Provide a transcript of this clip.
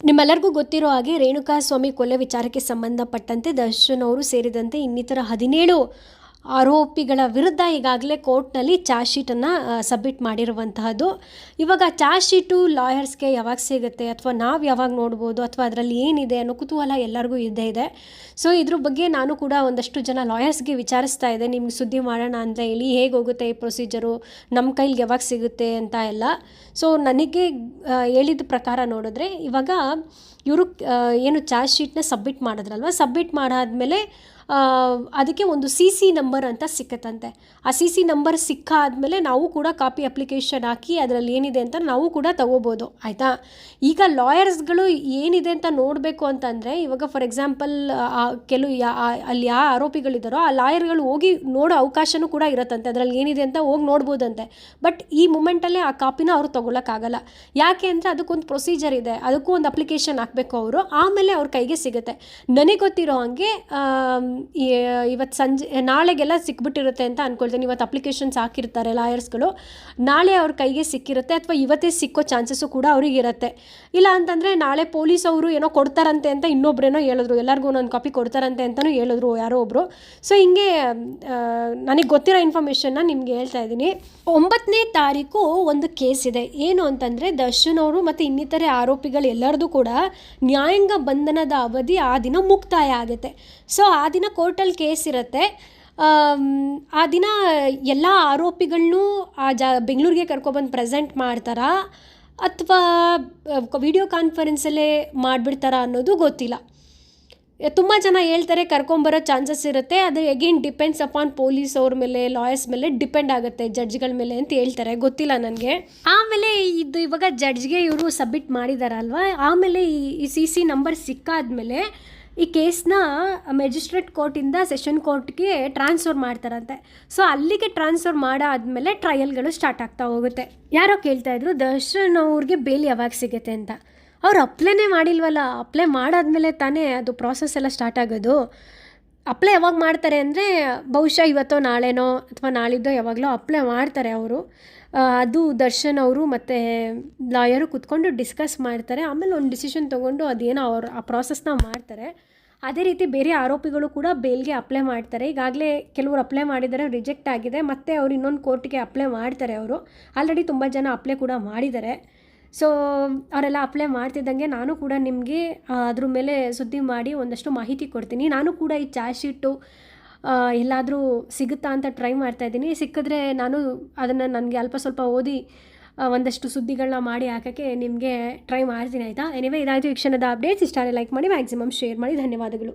ನಿಮ್ಮೆಲ್ಲರಿಗೂ ಗೊತ್ತಿರೋ ಹಾಗೆ ರೇಣುಕಾ ಸ್ವಾಮಿ ಕೊಲೆ ವಿಚಾರಕ್ಕೆ ಸಂಬಂಧಪಟ್ಟಂತೆ ದರ್ಶನ್ ಅವರು ಸೇರಿದಂತೆ ಇನ್ನಿತರ ಹದಿನೇಳು ಆರೋಪಿಗಳ ವಿರುದ್ಧ ಈಗಾಗಲೇ ಕೋರ್ಟ್ನಲ್ಲಿ ಚಾರ್ಜ್ ಶೀಟನ್ನು ಸಬ್ಮಿಟ್ ಮಾಡಿರುವಂತಹದ್ದು. ಇವಾಗ ಚಾರ್ಜ್ ಶೀಟು ಲಾಯರ್ಸ್ಗೆ ಯಾವಾಗ ಸಿಗುತ್ತೆ ಅಥವಾ ನಾವು ಯಾವಾಗ ನೋಡ್ಬೋದು ಅಥವಾ ಅದರಲ್ಲಿ ಏನಿದೆ ಅನ್ನೋ ಕುತೂಹಲ ಎಲ್ಲರಿಗೂ ಇದ್ದೇ ಇದೆ. ಸೊ, ಇದ್ರ ಬಗ್ಗೆ ನಾನು ಕೂಡ ಒಂದಷ್ಟು ಜನ ಲಾಯರ್ಸ್ಗೆ ವಿಚಾರಿಸ್ತಾ ಇದ್ದೆ. ನಿಮ್ಗೆ ಸುದ್ದಿ ಮಾಡೋಣ ಅಂತ ಹೇಳಿ ಹೇಗೆ ಹೋಗುತ್ತೆ ಈ ಪ್ರೊಸೀಜರು ನಮ್ಮ ಕೈಲಿ ಯಾವಾಗ ಸಿಗುತ್ತೆ ಅಂತ ಎಲ್ಲ. ಸೊ, ನನಗೆ ಹೇಳಿದ ಪ್ರಕಾರ ನೋಡಿದ್ರೆ ಇವಾಗ ಇವರು ಏನು ಚಾರ್ಜ್ ಶೀಟ್ನ ಸಬ್ಮಿಟ್ ಮಾಡಿದ್ರಲ್ವ? ಸಬ್ಮಿಟ್ ಮಾಡಾದ್ಮೇಲೆ ಅದಕ್ಕೆ ಒಂದು ಸಿ ಸಿ ನಂಬರ್ ಅಂತ ಸಿಕ್ಕತ್ತಂತೆ. ಆ ಸಿ ಸಿ ನಂಬರ್ ಸಿಕ್ಕಾದಮೇಲೆ ನಾವು ಕೂಡ ಕಾಪಿ ಅಪ್ಲಿಕೇಶನ್ ಹಾಕಿ ಅದರಲ್ಲಿ ಏನಿದೆ ಅಂತ ನಾವು ಕೂಡ ತಗೋಬೋದು. ಆಯಿತಾ? ಈಗ ಲಾಯರ್ಸ್ಗಳು ಏನಿದೆ ಅಂತ ನೋಡಬೇಕು ಅಂತಂದರೆ, ಇವಾಗ ಫಾರ್ ಎಕ್ಸಾಂಪಲ್ ಕೆಲವು ಯಾ ಅಲ್ಲಿ ಯಾವ ಆರೋಪಿಗಳಿದ್ದಾರೋ ಆ ಲಾಯರ್ಗಳು ಹೋಗಿ ನೋಡೋ ಅವಕಾಶವೂ ಕೂಡ ಇರುತ್ತಂತೆ. ಅದರಲ್ಲಿ ಏನಿದೆ ಅಂತ ಹೋಗಿ ನೋಡ್ಬೋದಂತೆ. ಬಟ್ ಈ ಮೂಮೆಂಟಲ್ಲೇ ಆ ಕಾಪಿನ ಅವರು ತೊಗೊಳಕ್ಕಾಗಲ್ಲ. ಯಾಕೆ ಅಂದರೆ ಅದಕ್ಕೊಂದು ಪ್ರೊಸೀಜರ್ ಇದೆ. ಅದಕ್ಕೂ ಒಂದು ಅಪ್ಲಿಕೇಶನ್ ಹಾಕಬೇಕು ಅವರು. ಆಮೇಲೆ ಅವ್ರ ಕೈಗೆ ಸಿಗುತ್ತೆ. ನನಗೆ ಗೊತ್ತಿರೋ ಹಾಗೆ ಇವತ್ತು ಸಂಜೆ ನಾಳೆಗೆಲ್ಲ ಸಿಕ್ಬಿಟ್ಟಿರುತ್ತೆ ಅಂತ ಅನ್ಕೊಳ್ತೀನಿ. ಇವತ್ತು ಅಪ್ಲಿಕೇಶನ್ಸ್ ಹಾಕಿರ್ತಾರೆ ಲಾಯರ್ಸ್ಗಳು ನಾಳೆ ಅವ್ರ ಕೈಗೆ ಸಿಕ್ಕಿರುತ್ತೆ ಅಥವಾ ಇವತ್ತೇ ಸಿಕ್ಕೋ ಚಾನ್ಸಸ್ಸು ಕೂಡ ಅವ್ರಿಗೆ ಇರುತ್ತೆ ಇಲ್ಲ ಅಂತಂದರೆ ನಾಳೆ ಪೊಲೀಸ್ ಅವರು ಏನೋ ಕೊಡ್ತಾರಂತೆ ಅಂತ ಇನ್ನೊಬ್ರೇನೋ ಹೇಳಿದ್ರು. ಎಲ್ಲರಿಗೂ ಒಂದೊಂದು ಕಾಪಿ ಕೊಡ್ತಾರಂತೆ ಅಂತಲೂ ಹೇಳಿದ್ರು ಯಾರೋ ಒಬ್ಬರು ಸೊ ಹಿಂಗೆ ನನಗೆ ಗೊತ್ತಿರೋ ಇನ್ಫಾರ್ಮೇಷನ್ನ ನಿಮ್ಗೆ ಹೇಳ್ತಾ ಇದ್ದೀನಿ. ಒಂಬತ್ತನೇ ತಾರೀಕು ಒಂದು ಕೇಸ್ ಇದೆ. ಏನು ಅಂತಂದರೆ ದರ್ಶನ್ ಅವರು ಮತ್ತು ಇನ್ನಿತರೆ ಆರೋಪಿಗಳು ಎಲ್ಲರದ್ದು ಕೂಡ ನ್ಯಾಯಾಂಗ ಬಂಧನದ ಅವಧಿ ಆ ದಿನ ಮುಕ್ತಾಯ ಆಗುತ್ತೆ. ಸೊ ಆ ದಿನ ಕೋರ್ಟಲ್ಲಿ ಕೇಸ್ ಇರುತ್ತೆ. ಆ ದಿನ ಎಲ್ಲ ಆರೋಪಿಗಳನ್ನೂ ಆ ಜಾ, ಬೆಂಗಳೂರಿಗೆ ಕರ್ಕೊಬಂದು ಪ್ರೆಸೆಂಟ್ ಮಾಡ್ತಾರಾ? ಅಥವಾ ವಿಡಿಯೋ ಕಾನ್ಫರೆನ್ಸಲ್ಲೇ ಮಾಡಿಬಿಡ್ತಾರಾ ಅನ್ನೋದು ಗೊತ್ತಿಲ್ಲ. ತುಂಬ ಜನ ಹೇಳ್ತಾರೆ ಕರ್ಕೊಂಬರೋ ಚಾನ್ಸಸ್ ಇರುತ್ತೆ. ಅದು ಎಗೇನ್ ಡಿಪೆಂಡ್ಸ್ ಅಪಾನ್ ಪೊಲೀಸ್ ಅವ್ರ ಮೇಲೆ ಲಾಯರ್ಸ್ ಮೇಲೆ ಡಿಪೆಂಡ್ ಆಗುತ್ತೆ ಜಡ್ಜ್ಗಳ ಮೇಲೆ ಅಂತ ಹೇಳ್ತಾರೆ. ಗೊತ್ತಿಲ್ಲ ನನಗೆ. ಆಮೇಲೆ ಇದು ಇವಾಗ ಜಡ್ಜ್ಗೆ ಇವರು ಸಬ್ಮಿಟ್ ಮಾಡಿದಾರಲ್ವಾ? ಆಮೇಲೆ ಈ ಸಿ ಸಿ ನಂಬರ್ ಸಿಕ್ಕಾದ್ಮೇಲೆ ಈ ಕೇಸ್ನ ಮೆಜಿಸ್ಟ್ರೇಟ್ ಕೋರ್ಟಿಂದ ಸೆಷನ್ ಕೋರ್ಟ್ಗೆ ಟ್ರಾನ್ಸ್ಫರ್ ಮಾಡ್ತಾರಂತೆ. ಸೊ ಅಲ್ಲಿಗೆ ಟ್ರಾನ್ಸ್ಫರ್ ಮಾಡಾದ್ಮೇಲೆ ಟ್ರಯಲ್ಗಳು ಸ್ಟಾರ್ಟ್ ಆಗ್ತಾ ಹೋಗುತ್ತೆ. ಯಾರೋ ಕೇಳ್ತಾ ಇದ್ರು, ದರ್ಶನ್ ಅವ್ರಿಗೆ ಬೇಲ್ ಯಾವಾಗ ಸಿಗುತ್ತೆ ಅಂತ. ಅವ್ರು ಅಪ್ಲೈನೇ ಮಾಡಿಲ್ವಲ್ಲ, ಅಪ್ಲೈ ಮಾಡಾದ್ಮೇಲೆ ತಾನೇ ಅದು ಪ್ರಾಸೆಸ್ ಎಲ್ಲ ಸ್ಟಾರ್ಟ್ ಆಗೋದು. ಅಪ್ಲೈ ಯಾವಾಗ ಮಾಡ್ತಾರೆ ಅಂದರೆ ಬಹುಶಃ ಇವತ್ತೋ ನಾಳೆನೋ ಅಥವಾ ನಾಳಿದ್ದೋ ಯಾವಾಗಲೋ ಅಪ್ಲೈ ಮಾಡ್ತಾರೆ ಅವರು. ಅದು ದರ್ಶನ್ ಅವರು ಮತ್ತು ಲಾಯರು ಕುತ್ಕೊಂಡು ಡಿಸ್ಕಸ್ ಮಾಡ್ತಾರೆ. ಆಮೇಲೆ ಒಂದು ಡಿಸಿಷನ್ ತೊಗೊಂಡು ಅದೇನೋ ಅವ್ರು ಆ ಪ್ರಾಸೆಸ್ನ ಮಾಡ್ತಾರೆ. ಅದೇ ರೀತಿ ಬೇರೆ ಆರೋಪಿಗಳು ಕೂಡ ಬೇಲ್ಗೆ ಅಪ್ಲೈ ಮಾಡ್ತಾರೆ. ಈಗಾಗಲೇ ಕೆಲವರು ಅಪ್ಲೈ ಮಾಡಿದ್ದಾರೆ, ರಿಜೆಕ್ಟ್ ಆಗಿದೆ. ಮತ್ತು ಅವ್ರು ಇನ್ನೊಂದು ಕೋರ್ಟ್ಗೆ ಅಪ್ಲೈ ಮಾಡ್ತಾರೆ ಅವರು. ಆಲ್ರೆಡಿ ತುಂಬ ಜನ ಅಪ್ಲೈ ಕೂಡ ಮಾಡಿದ್ದಾರೆ. ಸೊ ಅವರೆಲ್ಲ ಅಪ್ಲೈ ಮಾಡ್ತಿದ್ದಂಗೆ ನಾನು ಕೂಡ ನಿಮಗೆ ಅದ್ರ ಮೇಲೆ ಸುದ್ದಿ ಮಾಡಿ ಒಂದಷ್ಟು ಮಾಹಿತಿ ಕೊಡ್ತೀನಿ. ನಾನು ಕೂಡ ಈ ಚಾರ್ಜ್ ಶೀಟು ಎಲ್ಲಾದರೂ ಸಿಗುತ್ತಾ ಅಂತ ಟ್ರೈ ಮಾಡ್ತಾ ಇದ್ದೀನಿ. ಸಿಕ್ಕಿದ್ರೆ ನಾನು ಅದನ್ನು ನನಗೆ ಅಲ್ಪ ಸ್ವಲ್ಪ ಓದಿ ಒಂದಷ್ಟು ಸುದ್ದಿಗಳನ್ನ ಮಾಡಿ ಹಾಕೋಕ್ಕೆ ನಿಮಗೆ ಟ್ರೈ ಮಾಡ್ತೀನಿ ಆಯಿತಾ? ಎನಿವೆ ಇದಾಯಿತು ಈ ಕ್ಷಣದ ಅಪ್ಡೇಟ್ಸ್ ಇಷ್ಟ ಲೈಕ್ ಮಾಡಿ ಮ್ಯಾಕ್ಸಿಮಮ್ ಶೇರ್ ಮಾಡಿ. ಧನ್ಯವಾದಗಳು.